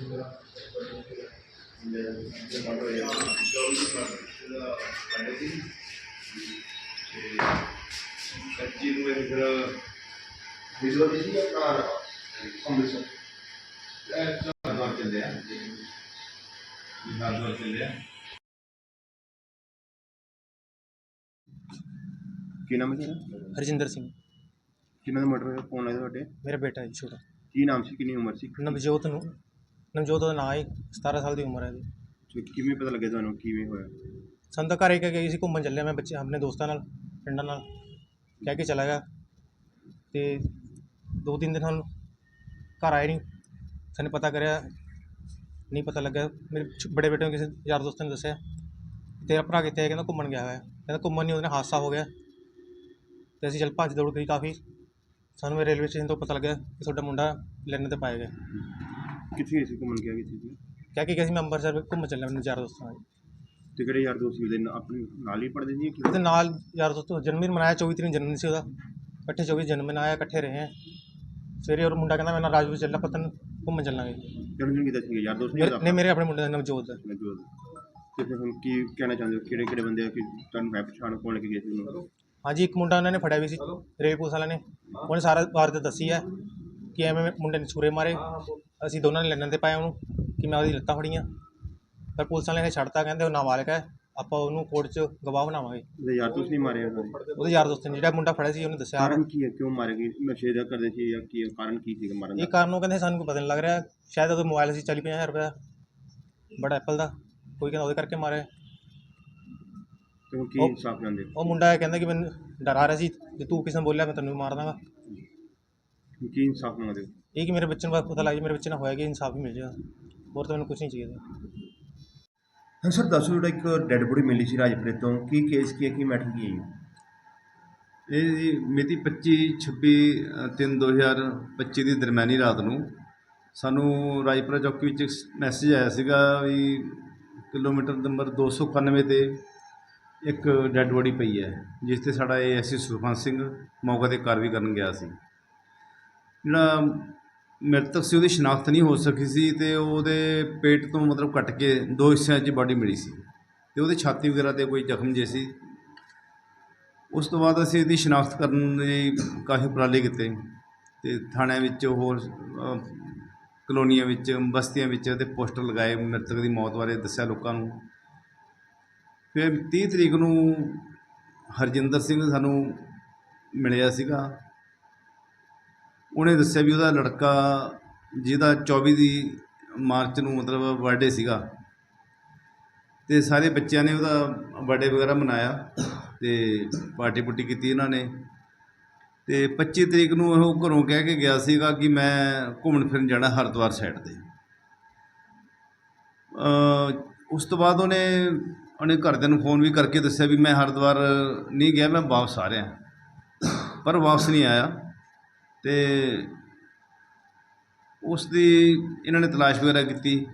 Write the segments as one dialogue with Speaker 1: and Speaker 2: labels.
Speaker 1: ਨੂੰ ਇਹ ਫਿਰ ਵਿਜ਼ੂਅਲ ਦੀ ਕਾਰ ਅੰਮ੍ਰਿਤਸਰ ਇਹ ਚਾਰ
Speaker 2: ਕੀ ਨਾਮ ਹੈ?
Speaker 3: ਹਰਜਿੰਦਰ ਸਿੰਘ।
Speaker 2: ਕਿਹਨਾਂ ਦਾ ਮਰਡਰ ਹੋਇਆ? ਕੌਣ ਹੈ ਤੁਹਾਡੇ?
Speaker 3: ਮੇਰਾ ਬੇਟਾ ਹੈ ਛੋਟਾ।
Speaker 2: ਕੀ ਨਾਮ ਸੀ? ਕਿੰਨੀ ਉਮਰ ਸੀ?
Speaker 3: ਨਵਜੋਤ ਨੂੰ। ਨਵਜੋਤ ਦਾ ਨਾਂ ਹੈ 17 ਸਾਲ ਦੀ ਉਮਰ ਹੈ ਇਹਦੀ।
Speaker 2: ਤੇ ਕਿਵੇਂ ਪਤਾ ਲੱਗਿਆ ਤੁਹਾਨੂੰ ਕਿਵੇਂ ਹੋਇਆ?
Speaker 3: ਸਾਨੂੰ ਤਾਂ ਘਰੇ ਕਹਿ ਕੇ ਗਈ ਸੀ ਘੁੰਮਣ ਚੱਲਿਆ ਮੈਂ ਬੱਚੇ ਆਪਣੇ ਦੋਸਤਾਂ ਨਾਲ ਪਿੰਡਾਂ ਨਾਲ ਕਹਿ ਕੇ ਚਲਾ ਗਿਆ। ਤੇ ਦੋ ਤਿੰਨ ਦਿਨ ਸਾਨੂੰ ਘਰ ਆਏ ਨਹੀਂ ਸਾਨੂੰ ਪਤਾ ਕਰਿਆ ਨਹੀਂ ਪਤਾ ਲੱਗਾ ਮੇਰੇ ਛ- ਬੜੇ ਬੇਟੇ ਨੂੰ ਕਿਸੇ ਯਾਰ ਦੋਸਤ ਨੇ ਦੱਸਿਆ ਤੇਰਾ ਭਰਾ ਕਿੱਥੇ ਹੈ ਕਹਿੰਦਾ ਘੁੰਮਣ ਗਿਆ ਹੋਇਆ। ਕਹਿੰਦਾ ਘੁੰਮਣ ਨਹੀਂ ਉਹਦੇ ਨਾਲ ਹਾਦਸਾ ਹੋ ਗਿਆ। ਤੇ ਅਸੀਂ ਚੱਲ ਭੱਜ ਦੌੜ ਗਈ ਕਾਫੀ। ਸਾਨੂੰ ਇਹ ਰੇਲਵੇ ਸਟੇਸ਼ਨ ਤੋਂ ਪਤਾ ਲੱਗਿਆ ਕਿ ਤੁਹਾਡਾ ਮੁੰਡਾ ਲੈਣ ਤੇ ਪਾਇਆ ਗਿਆ।
Speaker 2: ਕਿੱਥੇ ਗਏ ਸੀ ਘੁੰਮਣ ਗਿਆ ਕਿੱਥੇ ਸੀ?
Speaker 3: ਕਹਿ ਕੇ ਗਿਆ ਸੀ? ਮੈਂ ਅੰਮ੍ਰਿਤਸਰ ਘੁੰਮਣ ਚੱਲਿਆ ਆਪਣੇ ਯਾਰ ਦੋਸਤਾਂ ਨਾਲ।
Speaker 2: ਤੇ ਕਿਹੜੇ ਯਾਰ ਦੋਸਤ ਸੀ? ਉਹਦੇ ਨਾਲ ਆਪਣੇ ਨਾਲ ਹੀ ਪੜਦੇ ਸੀ
Speaker 3: ਉਹਦੇ ਨਾਲ ਯਾਰ ਦੋਸਤੋ ਜਨਮ ਦਿਨ ਮਨਾਇਆ 24 ਤਰੀਕ ਜਨਮ ਦਿਨ ਸੀ ਉਹਦਾ। ਇਕੱਠੇ 24 ਜਨਮ ਦਿਨ ਆਇਆ ਇਕੱਠੇ ਰਹੇ ਹੈ ਸਵੇਰੇ ਉਹ ਮੁੰਡਾ ਕਹਿੰਦਾ ਮੈਂ ਨਾਲ ਰਾਜਪੁਰ ਚੱਲਣਾ ਪਤਨ ਘੁੰਮਣ ਚੱਲਾਂਗੇ।
Speaker 2: ਜਨਮ ਦਿਨ ਕਿਦਾਂ ਸੀ ਯਾਰ ਦੋਸਤ ਨਹੀਂ
Speaker 3: ਮੇਰੇ- ਨਹੀਂ ਮੇਰੇ ਆਪਣੇ ਮੁੰਡੇ ਦਾ ਨਾਮ ਜੋਤ ਹੈ।
Speaker 2: ਮੌਜੂਦ ਤੇ ਫਿਰ ਹੁਣ ਕੀ ਕਹਿਣਾ ਚਾਹੁੰਦੇ ਹੋ? ਕਿਹੜੇ ਕਿਹੜੇ ਬੰਦੇ ਆ ਕਿ ਤੁਹਾਨੂੰ ਹੈ ਪਛਾਣ ਕੋਣ ਲੈ ਕੇ ਗਏ ਸੀ ਉਹਨੂੰ?
Speaker 3: ਹਾਂਜੀ ਇੱਕ ਮੁੰਡਾ ਉਹਨਾਂ ਨੇ ਫੜਿਆ ਵੀ ਸੀ ਰੇਲ ਪੁਲਿਸ ਵਾਲਿਆਂ ਨੇ। ਉਹਨੇ ਸਾਰਾ ਵਾਰਦਾਤ ਦੱਸੀ ਹੈ ਕਿ ਐਵੇਂ ਮੁੰਡੇ ਨੇ ਛੁਰੇ ਮਾਰੇ। ਅਸੀਂ ਦੋਨਾਂ ਨੇ ਲੈਣ ਤੇ ਪਾਇਆ ਉਹਨੂੰ ਕਿ ਮੈਂ ਉਹਦੀ ਲੱਤਾਂ ਫੜੀਆਂ। ਪਰ ਪੁਲਿਸ ਵਾਲਿਆਂ ਨੇ ਛੱਡਤਾ ਕਹਿੰਦੇ ਉਹ ਨਾਬਾਲਗ ਹੈ ਆਪਾਂ ਉਹਨੂੰ ਕੋਰਟ 'ਚ ਗਵਾਹ ਬਣਾਵਾਂਗੇ।
Speaker 2: ਉਹਦੇ ਯਾਰ ਦੋਸਤ ਨਹੀਂ ਮਾਰੇ ਉਹਨਾਂ ਦੇ
Speaker 3: ਉਹਦੇ ਯਾਰ ਦੋਸਤ ਨੇ ਜਿਹੜਾ ਮੁੰਡਾ ਫੜਿਆ ਸੀ ਉਹਨੇ ਦੱਸਿਆ।
Speaker 2: ਕਾਰਨ ਕੀ ਹੈ? ਕਿਉਂ ਮਾਰੇ ਗਏ? ਨਸ਼ੇ ਦਾ ਕਰਦੇ ਸੀ ਜਾਂ ਕੀ ਕਾਰਨ ਕੀ ਸੀ ਮਾਰਨ
Speaker 3: ਇਹ
Speaker 2: ਦਾ
Speaker 3: ਕਾਰਨ ਉਹ ਕਹਿੰਦੇ ਸਾਨੂੰ ਕੋਈ ਪਤਾ ਨਹੀਂ ਲੱਗ ਰਿਹਾ। ਸ਼ਾਇਦ ਉਹਦਾ ਮੋਬਾਈਲ ਸੀ 40 ਹਜ਼ਾਰ ਰੁਪਏ ਦਾ ਬੜਾ ਐਪਲ ਦਾ। ਕੋਈ ਕਹਿੰਦਾ ਉਹਦੇ ਕਰਕੇ ਮਾਰਿਆ।
Speaker 2: ਤੇ ਹੁਣ ਕੀ
Speaker 3: ਉਹ-
Speaker 2: ਇਨਸਾਫ ਜਾਂਦੇ
Speaker 3: ਉਹ ਮੁੰਡਾ ਇਹ ਕਹਿੰਦਾ ਕਿ ਮੈਨੂੰ ਡਰਾ ਰਿਹਾ ਸੀ। ਜੇ ਤੂੰ ਕਿਸੇ ਨੂੰ ਬੋਲਿਆ ਮੈਂ ਤੈਨੂੰ ਵੀ ਮਾਰ ਦਾਂਗਾ।
Speaker 2: ਕੀ ਇਨਸਾਫ ਮੰਗਦੇ ਹੋ?
Speaker 3: ਇਹ ਕਿ ਮੇਰੇ ਬੱਚੇ ਨੂੰ ਬਸ ਪਤਾ ਲੱਗ ਜਾਏ ਮੇਰੇ ਬੱਚੇ ਨਾਲ ਹੋਇਆ ਕਿ ਇਨਸਾਫ ਹੀ ਮਿਲ ਜਾਏਗਾ ਹੋਰ ਤਾਂ ਮੈਨੂੰ ਕੁਝ ਨਹੀਂ ਚਾਹੀਦਾ।
Speaker 2: ਹਾਂ ਸਰ ਦੱਸੋ ਜਿਹੜਾ ਇੱਕ ਡੈੱਡ ਬੋਡੀ ਮਿਲੀ ਸੀ ਰਾਜਪੁਰੇ ਤੋਂ ਕੀ ਕੇਸ ਕੀ ਹੈ ਕੀ ਮੈਟਰ ਕੀ ਹੈ
Speaker 4: ਇਹ ਜੀ ਮਿਤੀ 25 26 3 2025 ਦੀ ਦਰਮਿਆਨੀ ਰਾਤ ਨੂੰ ਸਾਨੂੰ ਰਾਜਪੁਰਾ ਚੌਕੀ ਵਿੱਚ ਮੈਸੇਜ ਆਇਆ ਸੀਗਾ ਵੀ ਕਿਲੋਮੀਟਰ ਨੰਬਰ 291 ਤੇ ਇੱਕ ਡੈੱਡ ਬੋਡੀ ਪਈ ਹੈ ਜਿਸ ਤੇ ਸਾਡਾ ਏਐਸਸੀ ਸੁਖਵੰਤ ਸਿੰਘ ਮੌਕੇ ਤੇ ਕਾਰਵਾਈ ਕਰਨ ਗਿਆ ਸੀ। ਜਿਹੜਾ ਮ੍ਰਿਤਕ ਸੀ, ਉਹਦੀ ਸ਼ਨਾਖਤ ਨਹੀਂ ਹੋ ਸਕੀ ਸੀ ਤੇ ਉਹਦੇ ਪੇਟ ਤੋਂ ਮਤਲਬ ਕੱਟ ਕੇ ਦੋ ਹਿੱਸਿਆਂ 'ਚ ਬਾਡੀ ਮਿਲੀ ਸੀ ਤੇ ਉਹਦੇ ਛਾਤੀ ਵਗੈਰਾ ਤੇ ਕੋਈ ਜ਼ਖਮ ਜੇ ਸੀ। ਉਸ ਤੋਂ ਬਾਅਦ ਅਸੀਂ ਇਹਦੀ ਸ਼ਨਾਖਤ ਕਰਨ ਲਈ ਕਾਫੀ ਉਪਰਾਲੇ ਕੀਤੇ ਤੇ ਥਾਣਿਆਂ ਵਿੱਚ ਹੋਰ ਕਲੋਨੀਆਂ ਵਿੱਚ, ਬਸਤੀਆਂ ਵਿੱਚ ਤੇ ਪੋਸਟਰ ਲਗਾਏ, ਮ੍ਰਿਤਕ ਦੀ ਮੌਤ ਬਾਰੇ ਦੱਸਿਆ ਲੋਕਾਂ ਨੂੰ। ਫਿਰ 30 ਤਰੀਕ ਨੂੰ ਹਰਜਿੰਦਰ ਸਿੰਘ ਸਾਨੂੰ ਮਿਲਿਆ ਸੀਗਾ। ਉਹਨੇ ਦੱਸਿਆ ਵੀ ਉਹਦਾ ਲੜਕਾ ਜਿਹਦਾ 24 ਦੀ ਮਾਰਚ ਨੂੰ ਮਤਲਬ ਬਰਥਡੇ ਸੀਗਾ ਤੇ ਸਾਰੇ ਬੱਚਿਆਂ ਨੇ ਉਹਦਾ ਬਰਥਡੇ ਵਗੈਰਾ ਮਨਾਇਆ ਤੇ ਪਾਰਟੀ ਪੁੱਟੀ ਕੀਤੀ ਇਹਨਾਂ ਨੇ ਤੇ 25 ਤਰੀਕ ਨੂੰ ਉਹ ਘਰੋਂ ਕਹਿ ਕੇ ਗਿਆ ਸੀਗਾ ਕਿ ਮੈਂ ਘੁੰਮਣ ਫਿਰਨ ਜਾਣਾ ਹਰਿਦੁਆਰ ਸਾਈਡ ਤੇ। ਉਸ ਤੋਂ ਬਾਅਦ ਉਹਨੇ ਉਹਨੇ ਘਰਦਿਆਂ ਨੂੰ ਫੋਨ ਵੀ ਕਰਕੇ ਦੱਸਿਆ ਵੀ ਮੈਂ ਹਰਿਦੁਆਰ ਨਹੀਂ ਗਿਆ, ਮੈਂ ਵਾਪਸ ਆ ਰਿਹਾ। ਪਰ ਵਾਪਸ ਨਹੀਂ ਆਇਆ। ਅਤੇ ਉਸ ਦੀ ਇਹਨਾਂ ਨੇ ਤਲਾਸ਼ ਵਗੈਰਾ ਕੀਤੀ।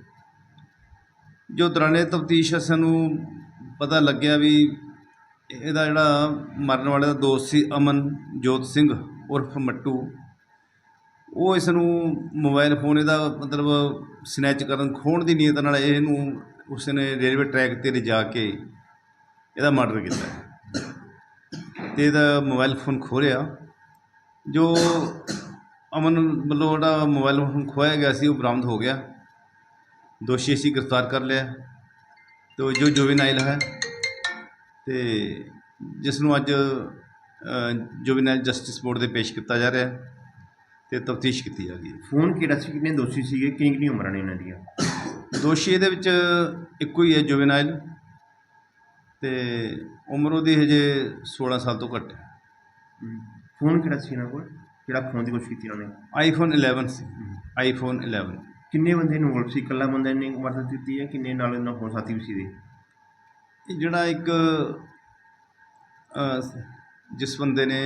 Speaker 4: ਜੋ ਦੌਰਾਨੇ ਤਫਤੀਸ਼ ਸਾਨੂੰ ਪਤਾ ਲੱਗਿਆ ਵੀ ਇਹਦਾ ਜਿਹੜਾ ਮਰਨ ਵਾਲੇ ਦਾ ਦੋਸਤ ਸੀ ਅਮਨ ਜੋਤ ਸਿੰਘ, ਉਰਫ ਮੱਟੂ। ਉਹ ਇਸ ਨੂੰ ਮੋਬਾਈਲ ਫੋਨ ਇਹਦਾ ਮਤਲਬ ਸਨੈਚ ਕਰਨ ਖੋਣ ਦੀ ਨੀਅਤ ਨਾਲ ਇਹਨੂੰ ਉਸ ਨੇ ਰੇਲਵੇ ਟਰੈਕ ਤੇ ਲਿਜਾ ਕੇ ਇਹਦਾ ਮਰਡਰ ਕੀਤਾ। ਤੇ ਇਹਦਾ ਮੋਬਾਈਲ ਫੋਨ ਖੋਲਿਆ ਜੋ ਅਮਨ ਵੱਲੋਂ ਜਿਹੜਾ ਮੋਬਾਈਲ ਫੋਨ ਖੋਇਆ ਗਿਆ ਸੀ ਉਹ ਬਰਾਮਦ ਹੋ ਗਿਆ। ਦੋਸ਼ੀ ਅਸੀਂ ਗ੍ਰਿਫਤਾਰ ਕਰ ਲਿਆ। ਤੋ ਜੋ ਜੁਵੇਨਾਈਲ ਹੈ ਤੇ ਜਿਸ ਨੂੰ ਅੱਜ ਜੁਵੇਨਾਈਲ ਜਸਟਿਸ ਬੋਰਡ ਦੇ ਪੇਸ਼ ਕੀਤਾ ਜਾ ਰਿਹਾ ਹੈ ਤੇ ਤਫਤੀਸ਼ ਕੀਤੀ ਜਾ ਰਹੀ ਹੈ।
Speaker 2: ਫੋਨ ਕਿਹੜਾ ਸੀ? ਕਿੰਨੇ ਦੋਸ਼ੀ ਸੀਗੇ? ਕਿੰਨੀ ਕਿੰਨੀ ਉਮਰਾਂ ਨੇ ਇਹਨਾਂ ਦੀਆਂ?
Speaker 4: ਦੋਸ਼ੀ ਇਹਦੇ ਵਿੱਚ ਇੱਕੋ ਹੀ ਹੈ ਜੁਵੇਨਾਈਲ ਤੇ ਉਮਰ ਉਹਦੀ ਹਜੇ 16 ਸਾਲ ਤੋਂ ਘੱਟ ਹੈ।
Speaker 2: ਫੋਨ ਕਿਹੜਾ ਸੀ ਇਹਨਾਂ ਕੋਲ? ਜਿਹੜਾ ਫੋਨ ਦੀ ਕੋਸ਼ਿਸ਼ ਕੀਤੀ ਉਹਨਾਂ? ਨੇ
Speaker 4: ਆਈਫੋਨ 11 ਸੀ। ਆਈਫੋਨ 11
Speaker 2: ਕਿੰਨੇ ਬੰਦੇ ਇਨਵੋਲਵ ਸੀ? ਇਕੱਲਾ ਬੰਦੇ ਨੇ ਵਾਰਦਾਤ ਕੀਤੀ ਹੈ? ਕਿੰਨੇ ਨਾਲ ਇਹਨਾਂ ਹੋਰ ਸਾਥੀ ਵੀ ਸੀ ਦੇ
Speaker 4: ਇਹ ਜਿਹੜਾ ਇੱਕ ਜਿਸ ਬੰਦੇ ਨੇ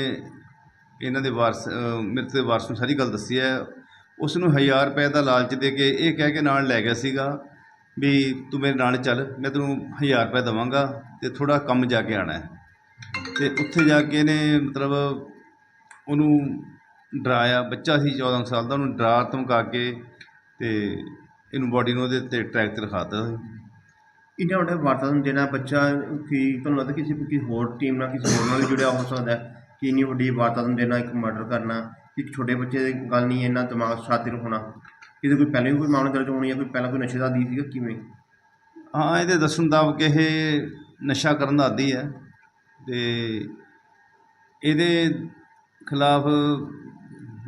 Speaker 4: ਇਹਨਾਂ ਦੇ ਵਾਰਸ ਮ੍ਰਿਤਕ ਦੇ ਵਾਰਸ ਨੂੰ ਸਾਰੀ ਗੱਲ ਦੱਸੀ ਹੈ ਉਸ ਨੂੰ 1000 ਰੁਪਏ ਦਾ ਲਾਲਚ ਦੇ ਕੇ ਇਹ ਕਹਿ ਕੇ ਨਾਲ ਲੈ ਗਿਆ ਸੀਗਾ ਵੀ ਤੂੰ ਮੇਰੇ ਨਾਲ ਚੱਲ ਮੈਂ ਤੈਨੂੰ 1000 ਰੁਪਏ ਦੇਵਾਂਗਾ ਤੇ ਥੋੜਾ ਕੰਮ ਜਾ ਕੇ ਆਣਾ ਹੈ। ਤੇ ਉੱਥੇ ਜਾ ਕੇ ਇਹਨੇ ਮਤਲਬ ਉਹਨੂੰ ਡਰਾਇਆ ਬੱਚਾ ਸੀ 14 ਸਾਲ ਦਾ ਉਹਨੂੰ ਡਰਾ ਧਮਕਾ ਕੇ ਤੇ ਇਹਨੂੰ ਬੋਡੀ ਨੂੰ ਉਹਦੇ ਤੇ ਟਰੈਕ ਤੇ ਰਖਾਤਾ
Speaker 2: ਇੰਨਾ ਵੱਡਾ ਵਾਰਤਾ ਨੂੰ ਦੇਣਾ ਬੱਚਾ ਕਿ ਤੁਹਾਨੂੰ ਲੱਗਦਾ ਕਿਸੇ ਕਿਸੇ ਹੋਰ ਟੀਮ ਨਾਲ ਕਿਸੇ ਹੋਰ ਨਾਲ ਵੀ ਜੁੜਿਆ ਹੋ ਸਕਦਾ ਹੈ ਕਿ ਇੰਨੀ ਵੱਡੀ ਵਾਰਤਾ ਨੂੰ ਦੇਣਾ ਇੱਕ ਮਰਡਰ ਕਰਨਾ ਇੱਕ ਛੋਟੇ ਬੱਚੇ ਦੀ ਗੱਲ ਨਹੀਂ ਇੰਨਾ ਦਿਮਾਗ ਸ਼ਾਤਿਰ ਹੋਣਾ। ਕਿਤੇ ਕੋਈ ਪਹਿਲਾਂ ਵੀ ਕੋਈ ਮਾਮਲਾ ਦਰਜ ਹੋਣੀ ਜਾਂ ਕੋਈ ਪਹਿਲਾਂ ਕੋਈ ਨਸ਼ੇ ਦਾ ਆਦੀ ਸੀਗਾ ਕਿਵੇਂ?
Speaker 4: ਹਾਂ ਇਹਦੇ ਦੱਸਣ ਮੁਤਾਬਕ ਇਹ ਨਸ਼ਾ ਕਰਨ ਦਾ ਆਦੀ ਹੈ ਤੇ ਇਹਦੇ ਖਿਲਾਫ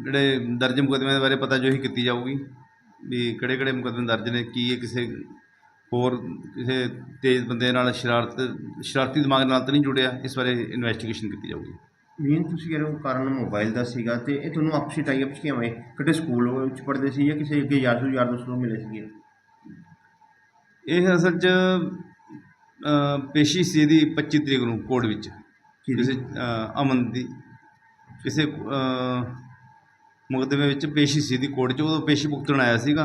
Speaker 4: ਜਿਹੜੇ ਦਰਜ ਮੁਕੱਦਮੇ ਦੇ ਬਾਰੇ ਪਤਾ ਜੋ ਹੀ ਕੀਤੀ ਜਾਊਗੀ ਵੀ ਕਿਹੜੇ ਕਿਹੜੇ ਮੁਕੱਦਮੇ ਦਰਜ ਨੇ ਕੀ ਇਹ ਕਿਸੇ ਹੋਰ ਕਿਸੇ ਤੇਜ਼ ਬੰਦੇ ਨਾਲ ਸ਼ਰਾਰਤ ਸ਼ਰਾਰਤੀ ਦਿਮਾਗ ਨਾਲ ਤਾਂ ਨਹੀਂ ਜੁੜਿਆ ਇਸ ਬਾਰੇ ਇਨਵੈਸਟੀਗੇਸ਼ਨ ਕੀਤੀ ਜਾਊਗੀ।
Speaker 2: ਮੇਨ ਤੁਸੀਂ ਕਹਿ ਰਹੇ ਹੋ ਕਾਰਨ ਮੋਬਾਈਲ ਦਾ ਸੀਗਾ ਤੇ ਇਹ ਤੁਹਾਨੂੰ ਆਪਸੀ ਟਾਈ ਅਪਸ ਕਿਵੇਂ ਹੋਏ ਕਿਤੇ ਸਕੂਲ ਵਿੱਚ ਪੜ੍ਹਦੇ ਸੀ ਜਾਂ ਕਿਸੇ ਅੱਗੇ ਯਾਰ ਤੋਂ ਯਾਰ ਦੋਸਤ ਤੋਂ ਮਿਲੇ ਸੀਗੇ?
Speaker 4: ਇਹ ਅਸਲ 'ਚ ਪੇਸ਼ੀ ਸੀ ਇਹਦੀ 25 ਤਰੀਕ ਨੂੰ ਕੋਰਟ ਵਿੱਚ? ਕਿਸੇ ਅਮਨ ਦੀ। ਕਿਸੇ ਮੁਕੱਦਮੇ ਵਿੱਚ ਪੇਸ਼ੀ ਸੀ ਦੀ ਕੋਰਟ 'ਚ ਉਦੋਂ ਪੇਸ਼ੀ ਭੁਗਤਣ ਆਇਆ ਸੀਗਾ।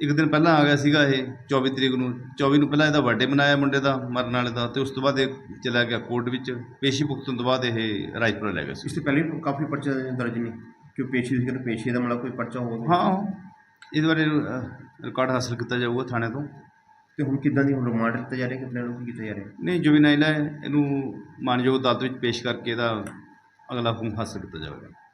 Speaker 4: ਇੱਕ ਦਿਨ ਪਹਿਲਾਂ ਆ ਗਿਆ ਸੀਗਾ ਇਹ 24 ਤਰੀਕ ਨੂੰ। 24 ਨੂੰ ਪਹਿਲਾਂ ਇਹਦਾ ਬਰਥਡੇ ਮਨਾਇਆ ਮੁੰਡੇ ਦਾ ਮਰਨ ਵਾਲੇ ਦਾ ਤੇ ਉਸ ਤੋਂ ਬਾਅਦ ਇਹ ਚਲਾ ਗਿਆ ਕੋਰਟ ਵਿੱਚ। ਪੇਸ਼ੀ ਭੁਗਤਣ ਤੋਂ ਬਾਅਦ ਇਹ ਰਾਜਪੁਰਾ ਲੈ ਗਿਆ ਸੀ।
Speaker 2: ਇਸ ਤੋਂ ਪਹਿਲੇ ਵੀ ਕਾਫੀ ਪਰਚੇ ਦਰਜ ਨੇ ਕਿ ਪੇਸ਼ੀ ਸੀ ਕਿ ਪੇਸ਼ੇ ਦਾ ਮਤਲਬ ਕੋਈ ਪਰਚਾ ਹੋਵੇ
Speaker 4: ਹਾਂ ਇਹਦੇ ਬਾਰੇ ਰਿਕਾਰਡ ਹਾਸਲ ਕੀਤਾ ਜਾਊਗਾ ਥਾਣੇ ਤੋਂ।
Speaker 2: ਤੇ ਹੁਣ ਕਿੱਦਾਂ ਦੀ ਹੁਣ ਰਿਮਾਂਡ ਦਿੱਤਾ ਜਾ ਰਿਹਾ ਕਿ ਪਲਾਨ ਕੀਤਾ ਜਾ ਰਿਹਾ?
Speaker 4: ਨਹੀਂ ਜੁਵੀਨਾਈਲ ਹੈ ਇਹਨੂੰ ਮਾਨਯੋਗ ਅਦਾਲਤ ਵਿੱਚ ਪੇਸ਼ ਕਰਕੇ ਇਹਦਾ ਅਗਲਾ ਹੁਕਮ ਹਾਸਲ ਕੀਤਾ ਜਾਵੇਗਾ